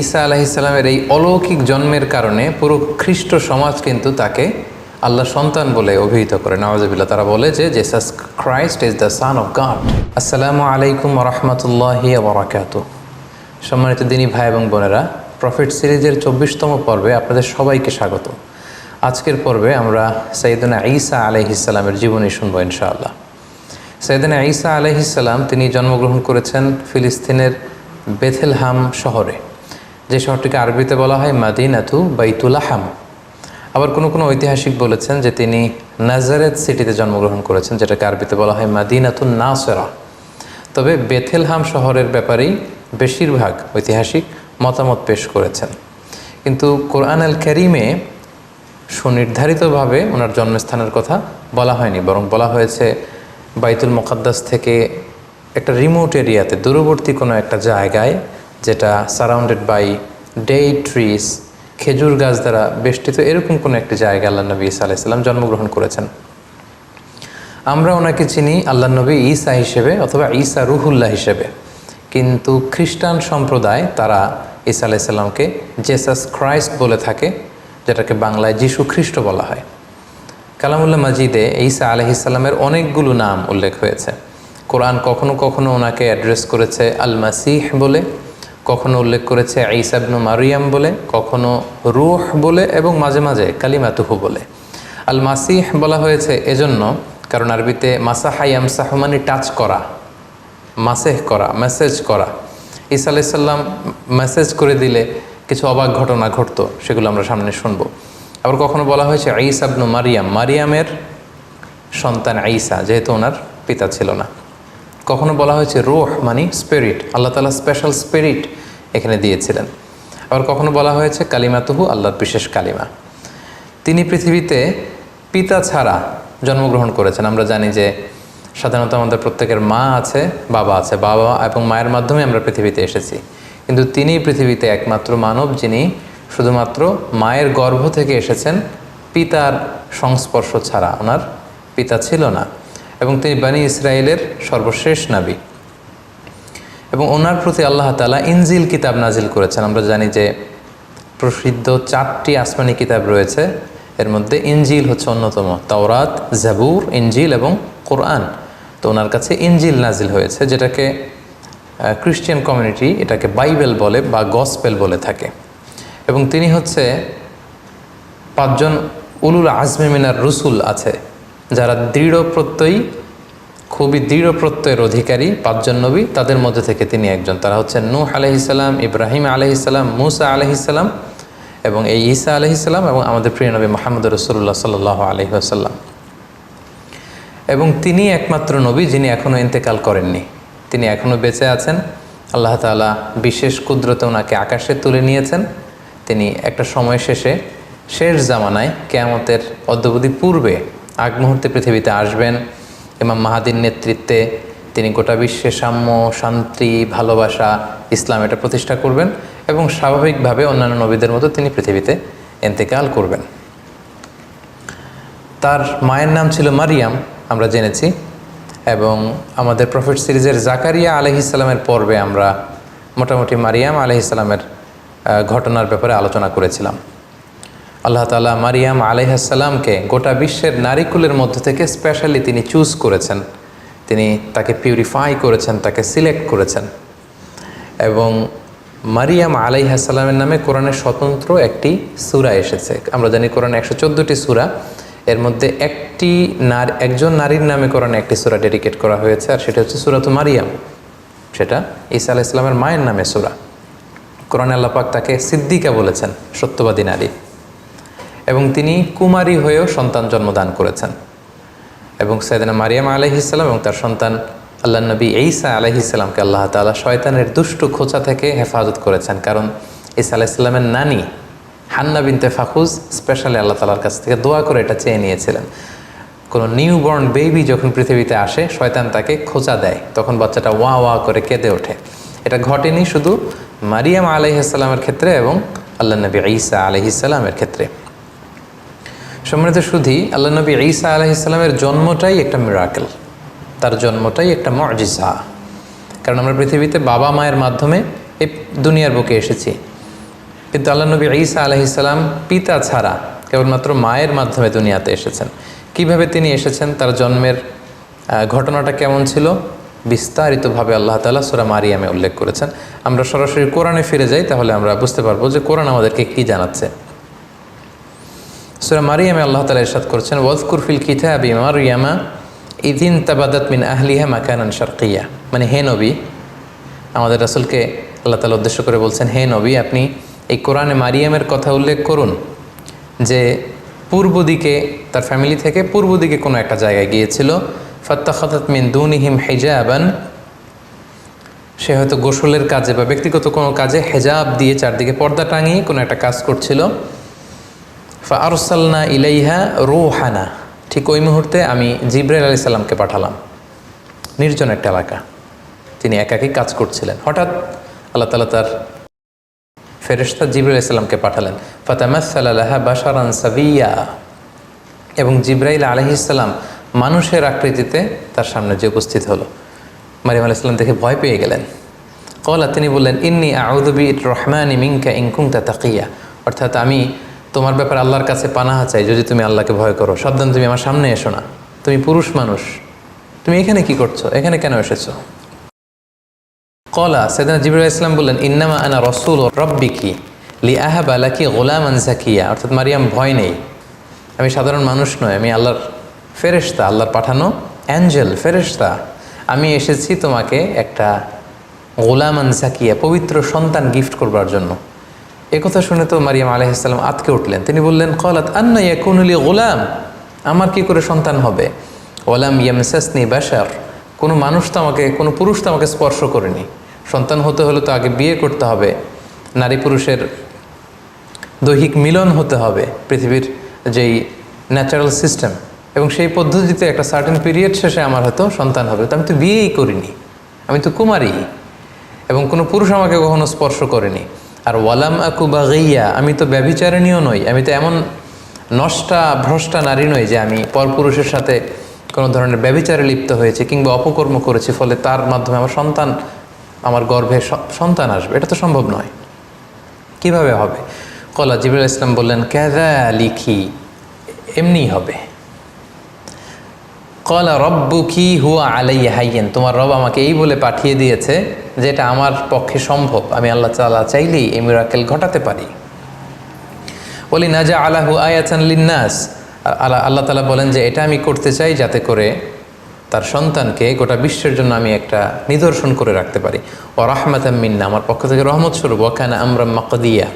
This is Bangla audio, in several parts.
ঈসা আলাহিসাল্লামের এই অলৌকিক জন্মের কারণে পুরো খ্রিস্ট সমাজ কিন্তু তাকে আল্লাহ সন্তান বলে অভিহিত করে। নওয়াজবিল্লা তারা বলে যে Jesus Christ is the son of God আসসালামু আলাইকুম রহমতুল্লাহি বরাকাত সম্মানিত দিনী ভাই এবং বোনেরা, প্রফিট সিরিজের চব্বিশতম পর্বে আপনাদের সবাইকে স্বাগত। আজকের পর্বে আমরা সৈয়দনা ঈসা আলাইহিসাল্লামের জীবনী শুনব ইনশাআল্লাহ। সৈয়দনা ঈসা আলাইহিসাল্লাম তিনি জন্মগ্রহণ করেছেন ফিলিস্তিনের বেথেলহাম শহরে। যে শহরটিকে আরবিতে বলা হয় মাদিনাতু বাইতুলাহাম আবার কোনো কোনো ঐতিহাসিক বলেছেন যে তিনি নাজারেত সিটিতে জন্মগ্রহণ করেছেন, যেটাকে আরবিতে বলা হয় মাদিনাতুন নাসেরা। তবে বেথেলহাম শহরের ব্যাপারেই বেশিরভাগ ঐতিহাসিক মতামত পেশ করেছেন। কিন্তু কোরআন আল করিমে সুনির্ধারিতভাবে ওনার জন্মস্থানের কথা বলা হয়নি, বরং বলা হয়েছে বাইতুল মোকাদ্দাস থেকে একটা রিমোট এরিয়াতে, দূরবর্তী কোনো একটা জায়গায় যেটা সারাউন্ডেড বাই ডে ট্রিস খেজুর গাছ দ্বারা বেষ্টিত এরকম কোনো একটি জায়গা আল্লাহ নবী ইসা আলাইসাল্লাম জন্মগ্রহণ করেছেন। আমরা ওনাকে চিনি আল্লাহ নবী ঈসা হিসেবে অথবা ঈসা রুহুল্লাহ হিসেবে। কিন্তু খ্রিস্টান সম্প্রদায় তারা ঈসা আলাইসাল্লামকে জেসাস ক্রাইস্ট বলে থাকে, যেটাকে বাংলায় যিশু খ্রিস্ট বলা হয়। কালামুল্লাহ মাজিদে ঈসা আলহিসাল্লামের অনেকগুলো নাম উল্লেখ হয়েছে। কোরআন কখনো কখনো ওনাকে অ্যাড্রেস করেছে আল মাসিহ বলে কখনো উল্লেখ করেছে ঈসাবনু মারিয়াম বলে, কখনো রুহ বলে এবং মাঝে মাঝে কালিমাতুহু বলে। আল মাসিহ বলা হয়েছে এজন্য, কারণ আরবিতে মাসাহাইয়াম সাহমানি টাচ করা, মাসেহ করা, মেসেজ করা। ঈসা আলাইসাল্লাম মেসেজ করে দিলে কিছু অবাক ঘটনা ঘটতো, সেগুলো আমরা সামনে শুনব। আবার কখনো বলা হয়েছে আবনু মারিয়াম, মারিয়ামের সন্তান ঈসা, যেহেতু ওনার পিতা ছিল না। কখনো বলা হয়েছে রোহ মানে স্পিরিট আল্লাহ তালা স্পেশাল স্পিরিট এখানে দিয়েছিলেন। আবার কখনো বলা হয়েছে কালিমাতুহু, আল্লাহর বিশেষ কালিমা। তিনি পৃথিবীতে পিতা ছাড়া জন্মগ্রহণ করেছেন। আমরা জানি যে সাধারণত আমাদের প্রত্যেকের মা আছে, বাবা আছে। বাবা এবং মায়ের মাধ্যমে আমরা পৃথিবীতে এসেছি। কিন্তু তিনি পৃথিবীতে একমাত্র মানব যিনি শুধুমাত্র মায়ের গর্ভ থেকে এসেছেন, পিতার সংস্পর্শ ছাড়া। ওনার পিতা ছিল না। এবং তিনি বানি ইসরায়েলের সর্বশেষ নাবি। এবং ওনার প্রতি আল্লাহ তালা ইনজিল কিতাব নাজিল করেছেন। আমরা জানি যে প্রসিদ্ধ চারটি আসমানি কিতাব রয়েছে। এর মধ্যে ইনজিল হচ্ছে অন্যতম। তাওরাত, জাবুর, ইনজিল এবং কোরআন। তো ওনার কাছে ইনজিল নাজিল হয়েছে, যেটাকে খ্রিস্টান কমিউনিটি এটাকে বাইবেল বলে বা গসপেল বলে থাকে। এবং তিনি হচ্ছে পাঁচজন উলুল আজমে মিনার রসুল আছে। যারা দৃঢ় প্রত্যয়ী, খুবই দৃঢ় প্রত্যয়ের অধিকারী, পাঁচজন নবী, তাদের মধ্যে থেকে তিনি একজন। তারা হচ্ছেন নূহ আলহিসাল্লাম ইব্রাহিম আলহিসাল্লাম মুসা আলহিসাল্লাম এবং এই ঈসা আলহিসাল্লাম এবং আমাদের প্রিয় নবী মাহমুদ রসুল্লাহ সাল্লাহ আলহিহাসাল্লাম এবং তিনি একমাত্র নবী যিনি এখনও ইন্তেকাল করেননি। তিনি এখনও বেঁচে আছেন। আল্লাহ তালা বিশেষ কুদরতে ওনাকে আকাশে তুলে নিয়েছেন। তিনি একটা সময় শেষে, শেষ জামানায়, কেয়ামতের অদ্যবধি পূর্বে আগ মুহূর্তে পৃথিবীতে আসবেন। ইমাম মাহাদির নেতৃত্বে তিনি গোটা বিশ্বে সাম্য, শান্তি, ভালোবাসা, ইসলাম এটা প্রতিষ্ঠা করবেন এবং স্বাভাবিকভাবে অন্যান্য নবীদের মতো তিনি পৃথিবীতে এন্তেকাল করবেন। তার মায়ের নাম ছিল মারিয়াম, আমরা জেনেছি। এবং আমাদের প্রফিট সিরিজের জাকারিয়া আলহিসাল্লামের পর্বে আমরা মোটামুটি মারিয়াম আলহিসাল্লামের ঘটনার ব্যাপারে আলোচনা করেছিলাম। আল্লাহ তালা মারিয়াম আলহাসাল্লামকে গোটা বিশ্বের নারীকুলের মধ্য থেকে স্পেশালি তিনি চুজ করেছেন। তিনি তাকে পিউরিফাই করেছেন, তাকে সিলেক্ট করেছেন। এবং মারিয়াম আলাইহাসাল্লামের নামে কোরআনের স্বতন্ত্র একটি সুরা এসেছে। আমরা জানি কোরআনে একশো চোদ্দোটি সুরা। এর মধ্যে একটি নার, একজন নারীর নামে কোরআনে একটি সুরা ডেডিকেট করা হয়েছে, আর সেটা হচ্ছে সুরাত মারিয়াম। সেটা ঈসা আলাহ ইসলামের মায়ের নামে সুরা। কোরআন আল্লাপাক তাকে সিদ্দিকা বলেছেন, সত্যবাদী নারী। এবং তিনি কুমারী হয়েও সন্তান জন্মদান করেছেন। এবং সৈয়দনা মারিয়াম আলহিসাল্লাম এবং তার সন্তান আল্লাহ নবী ঈসা আলহিসাল্লামকে আল্লাহ তালা শয়তানের দুষ্টু খোঁচা থেকে হেফাজত করেছেন। কারণ ঈসা আলাইসাল্লামের নানি হান্না বিনতে ফাকুজ স্পেশালি আল্লাহ তালার কাছ থেকে দোয়া করে এটা চেয়ে নিয়েছিলেন। কোনো নিউ বর্ন বেবি যখন পৃথিবীতে আসে, শয়তান তাকে খোঁচা দেয়। তখন বাচ্চাটা ওয়া ওয়া করে কেঁদে ওঠে। এটা ঘটেনি শুধু মারিয়াম আলহিসাল্লামের ক্ষেত্রে এবং আল্লাহ নবী ঈসা আলহিসাল্লামের ক্ষেত্রে। সম্মানিত সুধী আল্লাহ নবী ঈসা আলহিসাল্লামের জন্মটাই একটা মিরাকেল তার জন্মটাই একটা মজিজা। কারণ আমরা পৃথিবীতে বাবা মায়ের মাধ্যমে এই দুনিয়ার বুকে এসেছি। কিন্তু আল্লাহ নবী ঈসা আলহিসাল্লাম পিতা ছাড়া কেবলমাত্র মায়ের মাধ্যমে দুনিয়াতে এসেছেন। কীভাবে তিনি এসেছেন? তার জন্মের ঘটনাটা কেমন ছিল? বিস্তারিতভাবে আল্লাহ তালা সুরা মারিয়ামে উল্লেখ করেছেন। আমরা সরাসরি কোরআনে ফিরে যাই, তাহলে আমরা বুঝতে পারব যে কোরআন আমাদেরকে কী জানাচ্ছে। সুরা মারিয়ামে আল্লাহ তালা ইরশাদ করছেন, ওয়াজকুর ফিল কিতাবি মারিয়ামা ইদিন তাবাদাত মিন আহলিহা মাকানান শারকিয়া। মানে হে নবী, আমাদের রাসূলকে আল্লাহ তালা উদ্দেশ্য করে বলছেন, হে নবী, আপনি এই কোরআনে মারিয়ামের কথা উল্লেখ করুন যে, পূর্ব দিকে তার ফ্যামিলি থেকে পূর্ব দিকে কোনো একটা জায়গায় গিয়েছিল। ফাত্তাখাতাত মিন দুনিহিম হেজাবান। সে হয়তো গোসলের কাজে বা ব্যক্তিগত কোনো কাজে হেজাব দিয়ে চারদিকে পর্দা টাঙিয়ে কোনো একটা কাজ করছিল। ফা আরসালনা ইলাইহা রোহানা। ঠিক ওই মুহূর্তে আমি জিব্রাইল আলি সাল্লামকে পাঠালাম। নির্জন একটা এলাকা। তিনি একাকী কাজ করছিলেন। হঠাৎ আল্লাহ তালা তার ফেরেশতা জিব্রাইল ইসলামকে পাঠালেন। ফাতামাসাল্লাহা বাশারান সাবিয়া। এবং জিব্রাইল আলহিসাল্লাম মানুষের আকৃতিতে তার সামনে যে উপস্থিত হলো। মারিম আলাহ ইসলাম দেখে ভয় পেয়ে গেলেন। কলা, তিনি বললেন, ইন্নি আউদবি রহমান মিঙ্কা ইনকুংতা তাকিয়া। অর্থাৎ আমি তোমার ব্যাপারে আল্লাহর কাছে পানাহা চাই, যদি তুমি আল্লাহকে ভয় করো। সাবধান, তুমি আমার সামনে এসো না। তুমি পুরুষ মানুষ। তুমি এখানে কি করছ? এখানে কেন এসেছ? কলা, সেদিন জিবুল ইসলাম বললেন, ইন্নামা আনা রসুল রব্বিকি লি আহাব আলাকি গোলাম আনসাকিয়া অর্থাৎ মারিয়াম, ভয় নেই। আমি সাধারণ মানুষ নয়, আমি আল্লাহর ফেরেশতা, আল্লাহর পাঠানো অ্যাঞ্জেল, ফেরেশতা। আমি এসেছি তোমাকে একটা গোলাম আনসাকিয়া পবিত্র সন্তান গিফট করবার জন্য। একথা শুনে তো মারিয়াম আলহিসাল্লাম আতকে উঠলেন। তিনি বললেন, কলাত আন্না ইয়াকুনুলি গোলাম। আমার কি করে সন্তান হবে? ওলাম ইয়ামসাসনি বাসার কোনো মানুষ তো আমাকে, কোনো পুরুষ তো আমাকে স্পর্শ করেনি। সন্তান হতে হলে তো আগে বিয়ে করতে হবে। নারী পুরুষের দৈহিক মিলন হতে হবে পৃথিবীর যেই ন্যাচারাল সিস্টেম এবং সেই পদ্ধতিতে একটা সার্টেন পিরিয়ড শেষে আমার হয়তো সন্তান হবে। তো আমি তো বিয়েই করিনি। আমি তো কুমারী। এবং কোনো পুরুষ আমাকে কখনো স্পর্শ করেনি। আর ওয়ালাম আকু বা গইয়া আমি তো ব্যভিচারিণীও নই, আমি তো এমন নষ্টা, ভ্রষ্টা নারী নই যে আমি পরপুরুষের সাথে কোনো ধরনের ব্যভিচারে লিপ্ত হয়েছে কিংবা অপকর্ম করেছি, ফলে তার মাধ্যমে আমার সন্তান, আমার গর্ভে সন্তান আসবে। এটা তো সম্ভব নয়। কীভাবে হবে? কলা জিবুল ইসলাম বললেন ক্যাদা লিখি এমনিই হবে। কলা রব্বু কি হুয়া আলাই হাইয়েন, তোমার রব আমাকে এই বলে পাঠিয়ে দিয়েছে যেটা আমার পক্ষে সম্ভব। আমি আল্লাহ তালা চাইলেই এই মিরাকেল ঘটাতে পারি। বলি না যা আলাহু আয়াচান লিন্নাস। আল্লাহ আল্লাহ তালা বলেন যে, এটা আমি করতে চাই যাতে করে তার সন্তানকে গোটা বিশ্বের জন্য আমি একটা নিদর্শন করে রাখতে পারি। ও রাহমাত মিন্না। আমার পক্ষ থেকে রহমত স্বরূপ। ওখানে আমরা মাকদিয়া।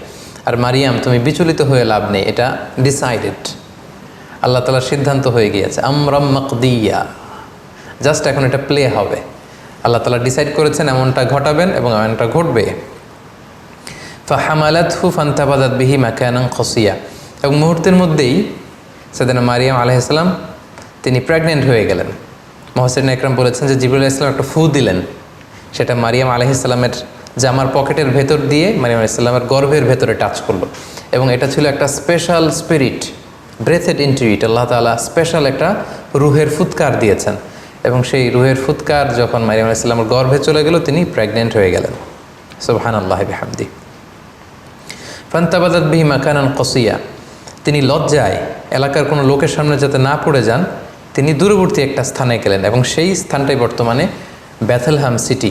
আর মারিয়াম, তুমি বিচলিত হয়ে লাভ নেই। এটা ডিসাইডেড আল্লাহ তালার সিদ্ধান্ত হয়ে গিয়েছে। আমরা মাকদিয়া। জাস্ট এখন এটা প্লে হবে। আল্লাহ তালা ডিসাইড করেছেন এমনটা ঘটাবেন এবং এমনটা ঘটবে। তো ফাহামালাত হু ফান্তাবাদাত বিহি মাকানাং খসিয়া। এবং মুহূর্তের মধ্যেই সেদিন মারিয়াম আলাইসাল্লাম তিনি প্রেগনেন্ট হয়ে গেলেন। মহসিন একরাম বলেছেন যে জিবুল ইসলাম একটা ফু দিলেন। সেটা মারিয়াম আলহিসাল্লামের জামার পকেটের ভেতর দিয়ে মারিয়াম আলাইসাল্লামের গর্ভের ভেতরে টাচ করল। এবং এটা ছিল একটা special spirit breathed into it Allah Taala special একটা রুহের ফুৎকার দিয়েছেন। এবং সেই রুহের ফুৎকার যখন মারিয়াম আলাইসাল্লামের গর্ভে চলে গেল, তিনি প্রেগনেন্ট হয়ে গেলেন। সোহান আল্লাহ হামদি ফান্তাবাদাত বিহি মাকানান কসিয়া। তিনি লজ্জায় এলাকার কোনো লোকের সামনে যাতে না পড়ে যান, তিনি দূরবর্তী একটা স্থানে গেলেন এবং সেই স্থানটাই বর্তমানে ব্যাথেলহাম সিটি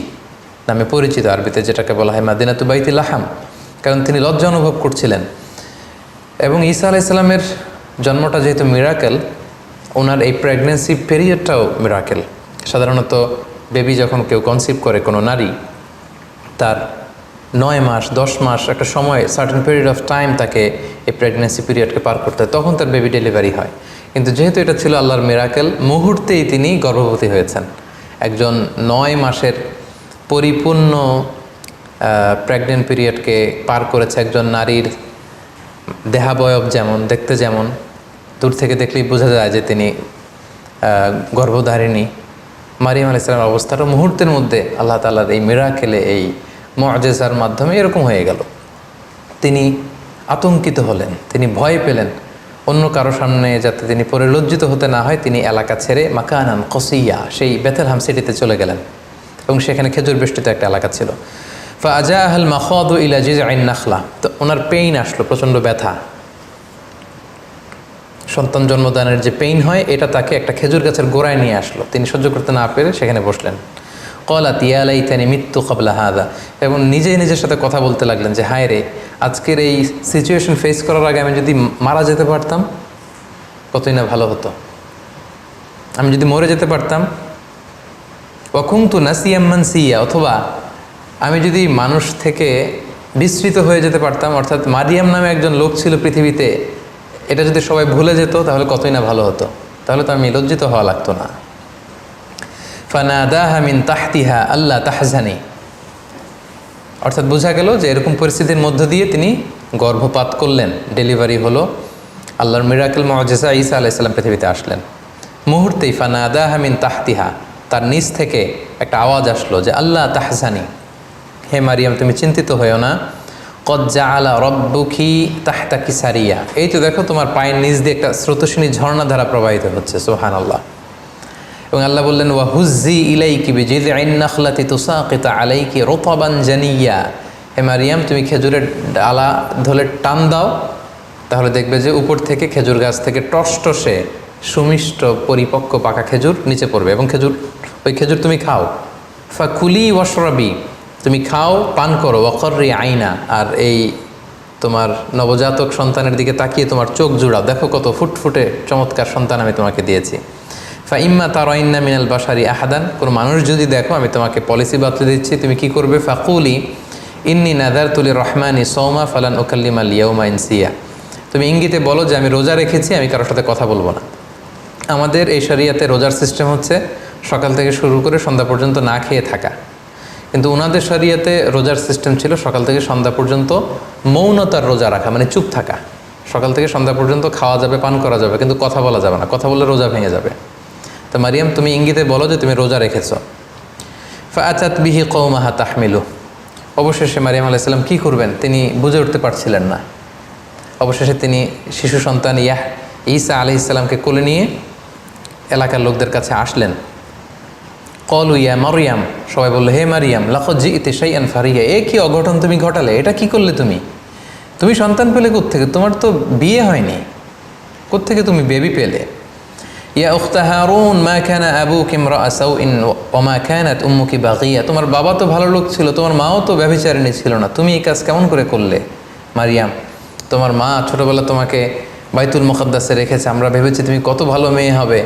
নামে পরিচিত আরবিতে, যেটাকে বলা হয় মাদিনাতু বাইতুল আহাম কারণ তিনি লজ্জা অনুভব করছিলেন। এবং ঈসা আলাইসাল্লামের জন্মটা যেহেতু মিরাকেল ওনার এই প্রেগনেন্সি পিরিয়ডটাও মিরাকেল সাধারণত বেবি যখন কেউ কনসিভ করে কোনো নারী, তার নয় মাস, দশ মাস একটা সময় সার্টেন পিরিয়ড অফ টাইম তাকে এই প্রেগনেন্সি পিরিয়ডকে পার করতে হয়, তখন তার বেবি ডেলিভারি হয়। কিন্তু যেহেতু এটা ছিল আল্লাহর মিরাকেল মুহূর্তেই তিনি গর্ভবতী হয়েছেন। একজন নয় মাসের পরিপূর্ণ প্রেগনেন্ট পিরিয়ডকে পার করেছে একজন নারীর দেহাবয়ব যেমন, দেখতে যেমন দূর থেকে দেখলেই বোঝা যায় যে তিনি গর্ভধারিণী। মারিয়াম আল ইসলামের অবস্থাটা মুহূর্তের মধ্যে আল্লাহ তালার এই মিরাকেলে এই মজেসার মাধ্যমে এরকম হয়ে গেল। তিনি আতঙ্কিত হলেন, তিনি ভয় পেলেন। অন্য কারও সামনে যাতে তিনি পরে লজ্জিত হতে না হয়, তিনি এলাকা ছেড়ে মাকানান কসিয়া, সেই বেথেলহাম সিটিতে চলে গেলেন। এবং সেখানে খেজুর বেষ্টিত একটা এলাকা ছিল। ফাজা আহল মাখাদ ইলা জিজ আইন নাখলা। তো ওনার পেইন আসলো, প্রচণ্ড ব্যথা। সন্তান জন্মদানের যে পেইন হয়, এটা তাকে একটা খেজুর গাছের গোড়ায় নিয়ে আসলো। তিনি সহ্য করতে না পেরে সেখানে বসলেন। কলা তিয়ালাই তানি মৃত্যু কবলা হাদা। এবং নিজে নিজের সাথে কথা বলতে লাগলেন যে, হায় রে, আজকের এই সিচুয়েশন ফেস করার আগে আমি যদি মারা যেতে পারতাম, কতই না ভালো হতো। আমি যদি মরে যেতে পারতাম অকুন্তু নাসিয়াম্মান সিয়া অথবা আমি যদি মানুষ থেকে বিস্তৃত হয়ে যেতে পারতাম, অর্থাৎ মারিয়াম নামে একজন লোক ছিল পৃথিবীতে এটা যদি সবাই ভুলে যেত, তাহলে কতই না ভালো হতো। তাহলে তো আমি লজ্জিত হওয়া লাগতো না। ফানাদাহা মিন তাহতিহা আল্লাহ তাহজানি। অর্থাৎ বোঝা গেল যে এরকম পরিস্থিতির মধ্য দিয়ে তিনি গর্ভপাত করলেন। ডেলিভারি হলো আল্লাহর মিরাকেল মজেসা ঈসা আলাইসাল্লাম পৃথিবীতে আসলেন। মুহূর্তেই ফানাদাহা মিন তাহতিহা, তার নিচ থেকে একটা আওয়াজ আসলো যে আল্লাহ তাহজানি। হে মারিয়াম, তুমি চিন্তিত হয়েও না। কজ্জা আলা রব্বুখি তাহতা কিসারিয়া এই তো দেখো তোমার পায়ের নিচ দিয়ে একটা স্রোতস্বিনী ঝর্ণাধারা প্রবাহিত হচ্ছে সোহান আল্লাহ এবং আল্লাহ বললেন, ওয়া হুজ্জি ইলাইকি বিজিদ আইন নাখলাতি তুসাকিতা আলাইকি রোতাবান জানিয়া হে মারিয়াম, তুমি খেজুরের ডালা ধরে টান দাও, তাহলে দেখবে যে উপর থেকে খেজুর গাছ থেকে টসটসে সুমিষ্ট পরিপক্ক পাকা খেজুর নিচে পড়বে। এবং খেজুর, ওই খেজুর তুমি খাও। ফা কুলি ওয়াশরাবি তুমি খাও, পান করো, ওয়াকর্রি আইনা, আর এই তোমার নবজাতক সন্তানের দিকে তাকিয়ে তোমার চোখ জুড়াও। দেখো কত ফুটফুটে চমৎকার সন্তান আমি তোমাকে দিয়েছি। ফা ইম্মা তার ইন্না মিনাল বাসারি আহাদান, কোনো মানুষ যদি দেখো, আমি তোমাকে পলিসি বাতলে দিচ্ছি, তুমি কি করবে? ফাকুলি, ইন্নি নাদার তুলি রহমানি সৌমা ফালান ওকাল্লিমা লিয়াউমা ইনসিয়া। তুমি ইঙ্গিতে বলো যে আমি রোজা রেখেছি, আমি কারোর সাথে কথা বলব না। আমাদের এই শরিয়াতে রোজার সিস্টেম হচ্ছে সকাল থেকে শুরু করে সন্ধ্যা পর্যন্ত না খেয়ে থাকা। কিন্তু ওনাদের শরিয়াতে রোজার সিস্টেম ছিল সকাল থেকে সন্ধ্যা পর্যন্ত মৌনতার রোজা রাখা মানে চুপ থাকা। সকাল থেকে সন্ধ্যা পর্যন্ত খাওয়া যাবে, পান করা যাবে, কিন্তু কথা বলা যাবে না। কথা বললে রোজা ভেঙে যাবে। তো মারিয়াম, তুমি ইঙ্গিতে বলো যে তুমি রোজা রেখেছ। ফাচাত বিহি কৌমাহা তাহমিলু। অবশেষে মারিয়াম আলাইসাল্লাম কী করবেন? তিনি বুঝে উঠতে পারছিলেন না। অবশেষে তিনি শিশু সন্তান ইয়াহ ঈসা আলি ইসলামকে কোলে নিয়ে এলাকার লোকদের কাছে আসলেন। কল ইয়া মারিয়াম। সবাই বলল, হে মারিয়াম লাখো জি ইতে সেই ফারিয়া এ কি অঘটন তুমি ঘটালে? এটা কি করলে তুমি? তুমি সন্তান পেলে কোত্থেকে? তোমার তো বিয়ে হয়নি। কোত্থেকে তুমি বেবি পেলে? ইয়া উখতা হারুন, মা খানা আবু কিমরা আসাউ ইন ওমা খানাত উম্মুকি বাগিয়া। তোমার বাবা তো ভালো লোক ছিল, তোমার মাও তো ব্যভিচারিণী ছিল না। তুমি এই কাজ কেমন করে করলে, মারিয়াম? তোমার মা ছোটোবেলা তোমাকে বাইতুল মুকদ্দাসে রেখেছে। আমরা ভেবেছি তুমি কত ভালো মেয়ে হবে।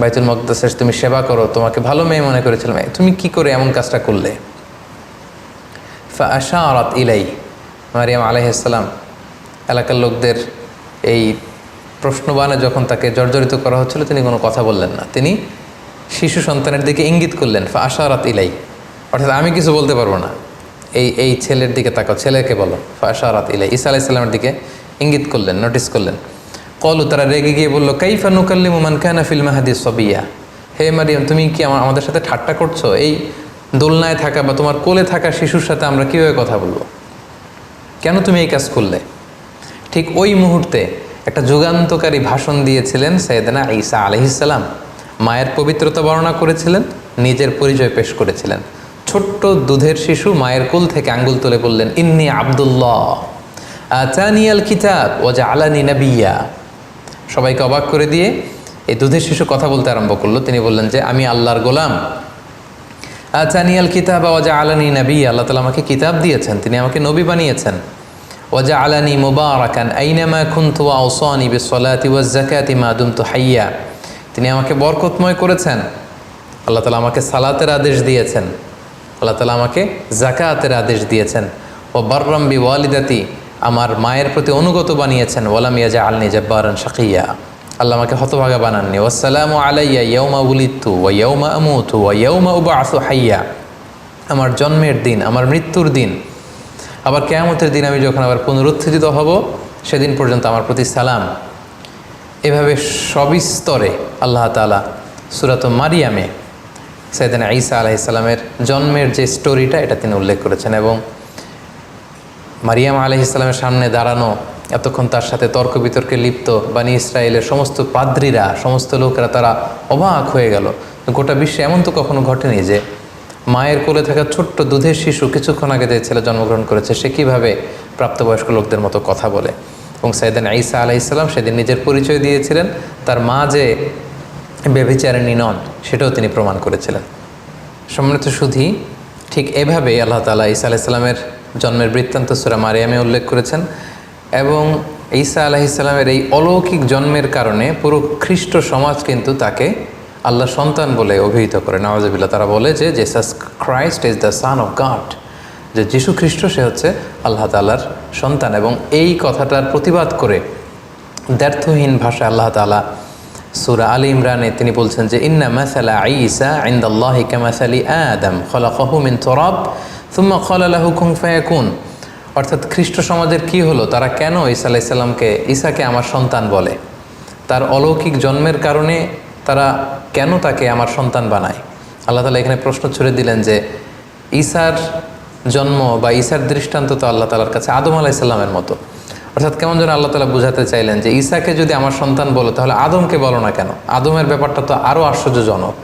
বাইতুল মুকদ্দাসের তুমি সেবা করো, তোমাকে ভালো মেয়ে মনে করেছিলাম তুমি কি করে এমন কাজটা করলে? ফা আশারাত ইলাই। মারিয়াম আলাইসাল্লাম এলাকার লোকদের এই প্রশ্নবানে যখন তাকে জর্জরিত করা হচ্ছিল, তিনি কোনো কথা বললেন না। তিনি শিশু সন্তানের দিকে ইঙ্গিত করলেন ফা আশারাত ইলাই। অর্থাৎ আমি কিছু বলতে পারব না। এই এই ছেলের দিকে তাকাও, ছেলেকে বলো ফা আশারাত ইলাই। ঈসা আলাইসাল্লামের দিকে ইঙ্গিত করলেন, নোটিস করলেন। কলু, তারা রেগে গিয়ে বলল, কাইফা নুকাল্লি মুমান কানা ফিল মাহাদি সবিয়া? হে মারিয়াম, তুমি কি আমার আমাদের সাথে ঠাট্টা করছ? এই দোলনায় থাকা বা তোমার কোলে থাকা শিশুর সাথে আমরা কীভাবে কথা বলব? কেন তুমি এই কাজ করলে? ঠিক ওই মুহূর্তে একটা যুগান্তকারী ভাষণ দিয়েছিলেন সৈয়দনা ঈসা আলহিসাল্লাম মায়ের পবিত্রতা বর্ণনা করেছিলেন, নিজের পরিচয় পেশ করেছিলেন। ছোট্ট দুধের শিশু মায়ের কোল থেকে আঙ্গুল তুলে বললেন, ইন্নি আবদুল্লাহ। আচানিয়াল কিতাব আলানি নাবিয়া। সবাইকে অবাক করে দিয়ে এই দুধের শিশু কথা বলতে আরম্ভ করল। তিনি বললেন যে, আমি আল্লাহর গোলাম। আচানিয়াল কিতাব ওজা আলানি নবী। আল্লাহ তালা আমাকে কিতাব দিয়েছেন। তিনি আমাকে নবী বানিয়েছেন। ওজা আলানি মুবারাকান আইনামা খুন্তু আউসানি বিসলাতি ওয়াজ জাকাতি মা দুমতু হাইয়া। তিনি আমাকে বরকতময় করেছেন। আল্লাহ তালা আমাকে সালাতের আদেশ দিয়েছেন। আল্লাহ তালা আমাকে জাকাতের আদেশ দিয়েছেন। ও বার্রাম বি ওয়ালিদাতি আমার মায়ের প্রতি অনুগত বানিয়েছেন ওলাম ইয়াজা আলনি জব্বারান শাকিয়া। আল্লাহ আমাকে হতভাগা বানাননি। ওসালাম আলাইয়া ইয়ৌমা উলিত্তু ও ইয়ৌমা আমুতু ও ইয়ৌমা উবা আসু হাইয়া। আমার জন্মের দিন, আমার মৃত্যুর দিন, আবার কেয়ামতের দিন আমি যখন আবার পুনরুত্থিত হব, সেদিন পর্যন্ত আমার প্রতি সালাম। এভাবে সবিস্তরে আল্লাহ তালা সুরাত মারিয়ামে সৈয়দিন ঈসা আলাইসাল্লামের জন্মের যে স্টোরিটা, এটা তিনি উল্লেখ করেছেন এবং মারিয়াম আলহ ইসলামের সামনে দাঁড়ানো, এতক্ষণ তার সাথে তর্ক বিতর্কে লিপ্ত বানি ইসরায়েলের সমস্ত পাদ্রীরা, সমস্ত লোকেরা তারা অবাক হয়ে গেল। গোটা বিশ্বে এমন তো কখনো ঘটেনি যে মায়ের কোলে থাকা ছোট্ট দুধের শিশু কিছুক্ষণ আগে যে ছেলে জন্মগ্রহণ করেছে, সে কীভাবে প্রাপ্তবয়স্ক লোকদের মতো কথা বলে। এবং সাইদান ঈসা আলাইসাল্লাম সেদিন নিজের পরিচয় দিয়েছিলেন, তার মা যে ব্যভিচারিণী নন, সেটাও তিনি প্রমাণ করেছিলেন। সম্মানিত সুধী, ঠিক এভাবেই আল্লাহ তালা ঈসা আলাইসাল্লামের জন্মের বৃত্তান্ত সুরা মারিয়ামে উল্লেখ করেছেন, এবং ঈসা আলাহিসাল্লামের এই অলৌকিক জন্মের কারণে পুরো খ্রিস্ট সমাজ কিন্তু তাকে আল্লাহ সন্তান বলে অভিহিত করে। নওয়াজবিল্লা তারা বলে যে Jesus Christ is the son of God যে যীশু খ্রিস্ট, সে হচ্ছে আল্লাহ তালার সন্তান, এবং এই কথাটার প্রতিবাদ করে দ্ব্যর্থহীন ভাষায় আল্লাহ তালা সুরা আলী ইমরানে তিনি বলছেন যে, ইন্না মাসালা ঈসা ইন্দাল্লাহি কামাসালি আদম, খলাকাহু মিন তরাব, সুম্মা খলালাহু কুন ফায়াকুন। অর্থাৎ খ্রিস্ট সমাজের কি হলো? তারা কেন ঈসা আলাইসাল্লামকে ঈসাকে আমার সন্তান বলে? তার অলৌকিক জন্মের কারণে তারা কেন তাকে আমার সন্তান বানায়? আল্লাহ তালা এখানে প্রশ্ন ছুড়ে দিলেন যে, ঈসার জন্ম বা ঈসার দৃষ্টান্ত তো আল্লাহ তালার কাছে আদম আলাইসাল্লামের মতো। অর্থাৎ কেমন যেন আল্লাহ তালা বুঝাতে চাইলেন যে ঈশাকে যদি আমার সন্তান বলো, তাহলে আদমকে বলো না কেন? আদমের ব্যাপারটা তো আরও আশ্চর্যজনক।